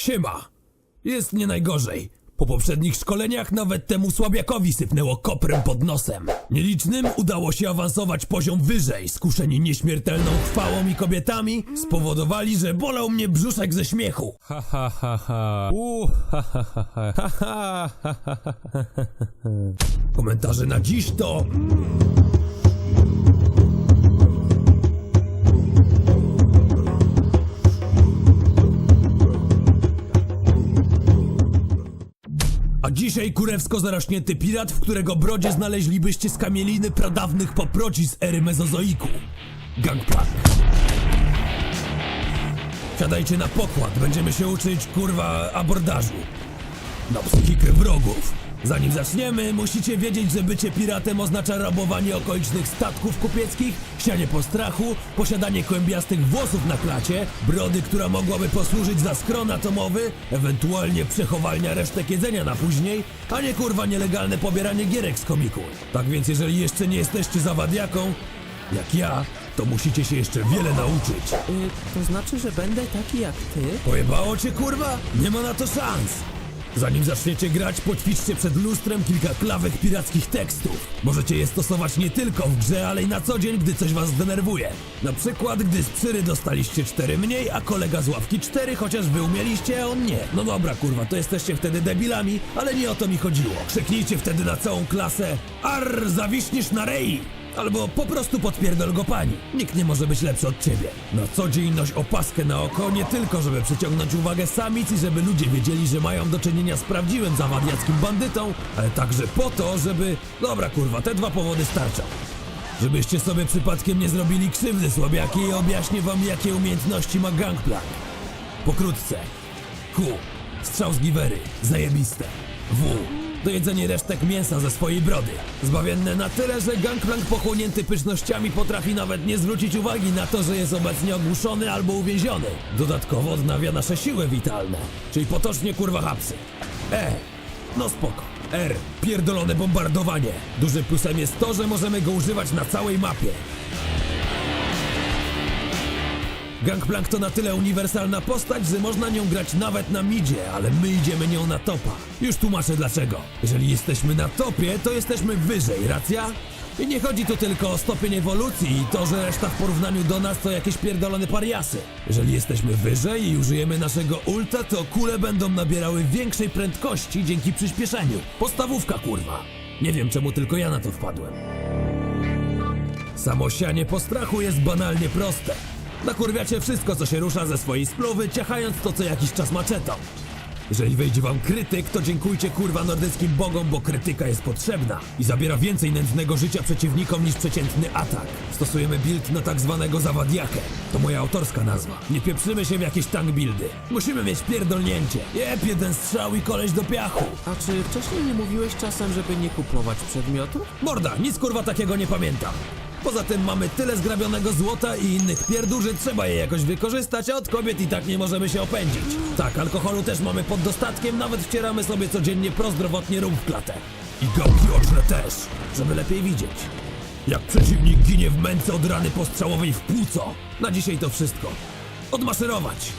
Siema. Jest nie najgorzej. Po poprzednich szkoleniach nawet temu słabiakowi sypnęło koprem pod nosem. Nielicznym udało się awansować poziom wyżej. Skuszeni nieśmiertelną chwałą i kobietami spowodowali, że bolał mnie brzuszek ze śmiechu. Ha ha ha ha. U, ha ha ha ha. Ha ha ha ha ha. Komentarze na dziś to... Dzisiaj kurewsko zarośnięty pirat, w którego brodzie znaleźlibyście skamieliny pradawnych poproci z ery mezozoiku. Gangplank. Siadajcie na pokład, będziemy się uczyć, kurwa, abordażu na psychikę wrogów. Zanim zaczniemy, musicie wiedzieć, że bycie piratem oznacza rabowanie okolicznych statków kupieckich, sianie postrachu, posiadanie kłębiastych włosów na klacie, brody, która mogłaby posłużyć za skron atomowy, ewentualnie przechowalnia resztek jedzenia na później, a nie kurwa nielegalne pobieranie gierek z komiku. Tak więc jeżeli jeszcze nie jesteście zawadiaką, jak ja, to musicie się jeszcze wiele nauczyć. Y, to znaczy, że będę taki jak ty? Pojebało cię kurwa? Nie ma na to szans! Zanim zaczniecie grać, poćwiczcie przed lustrem kilka klawek pirackich tekstów. Możecie je stosować nie tylko w grze, ale i na co dzień, gdy coś was zdenerwuje. Na przykład, gdy z psyry dostaliście cztery mniej, a kolega z ławki cztery, chociaż wy umieliście, a on nie. No dobra, kurwa, to jesteście wtedy debilami, ale nie o to mi chodziło. Krzyknijcie wtedy na całą klasę Arr, zawiśniesz na rei! Albo po prostu podpierdol go pani. Nikt nie może być lepszy od ciebie. Na co dzień noś opaskę na oko, nie tylko żeby przyciągnąć uwagę samic i żeby ludzie wiedzieli, że mają do czynienia z prawdziwym zawadiackim bandytą, ale także po to, żeby... Dobra kurwa, te dwa powody starczą. Żebyście sobie przypadkiem nie zrobili krzywdy słabiaki i objaśnię wam jakie umiejętności ma Gangplank. Pokrótce. Q. Strzał z giwery. Zajebiste. W. Dojedzenie resztek mięsa ze swojej brody. Zbawienne na tyle, że Gangplank pochłonięty pysznościami potrafi nawet nie zwrócić uwagi na to, że jest obecnie ogłuszony albo uwięziony. Dodatkowo odnawia nasze siły witalne. Czyli potocznie kurwa hapsy. E. No spoko. R. Pierdolone bombardowanie. Dużym plusem jest to, że możemy go używać na całej mapie. Gangplank to na tyle uniwersalna postać, że można nią grać nawet na midzie, ale my idziemy nią na topa. Już tłumaczę dlaczego. Jeżeli jesteśmy na topie, to jesteśmy wyżej, racja? I nie chodzi tu tylko o stopień ewolucji i to, że reszta w porównaniu do nas to jakieś pierdolone pariasy. Jeżeli jesteśmy wyżej i użyjemy naszego ulta, to kule będą nabierały większej prędkości dzięki przyspieszeniu. Postawówka kurwa. Nie wiem czemu tylko ja na to wpadłem. Samo sianie postrachu jest banalnie proste. Nakurwiacie wszystko, co się rusza ze swojej spluwy, ciachając to co jakiś czas maczetą. Jeżeli wejdzie wam krytyk, to dziękujcie kurwa nordyckim bogom, bo krytyka jest potrzebna i zabiera więcej nędznego życia przeciwnikom niż przeciętny atak. Stosujemy build na tak zwanego zawadiakę. To moja autorska nazwa. Nie pieprzymy się w jakieś tank buildy. Musimy mieć pierdolnięcie. Jeb jeden strzał i koleś do piachu. A czy wcześniej nie mówiłeś czasem, żeby nie kupować przedmiotów? Morda, nic kurwa takiego nie pamiętam. Poza tym mamy tyle zgrabionego złota i innych pierdół, że trzeba je jakoś wykorzystać, a od kobiet i tak nie możemy się opędzić. Tak, alkoholu też mamy pod dostatkiem, nawet wcieramy sobie codziennie prozdrowotnie rum w klatę. I gałki oczne też, żeby lepiej widzieć. Jak przeciwnik ginie w męce od rany postrzałowej w płuco. Na dzisiaj to wszystko. Odmaszerować!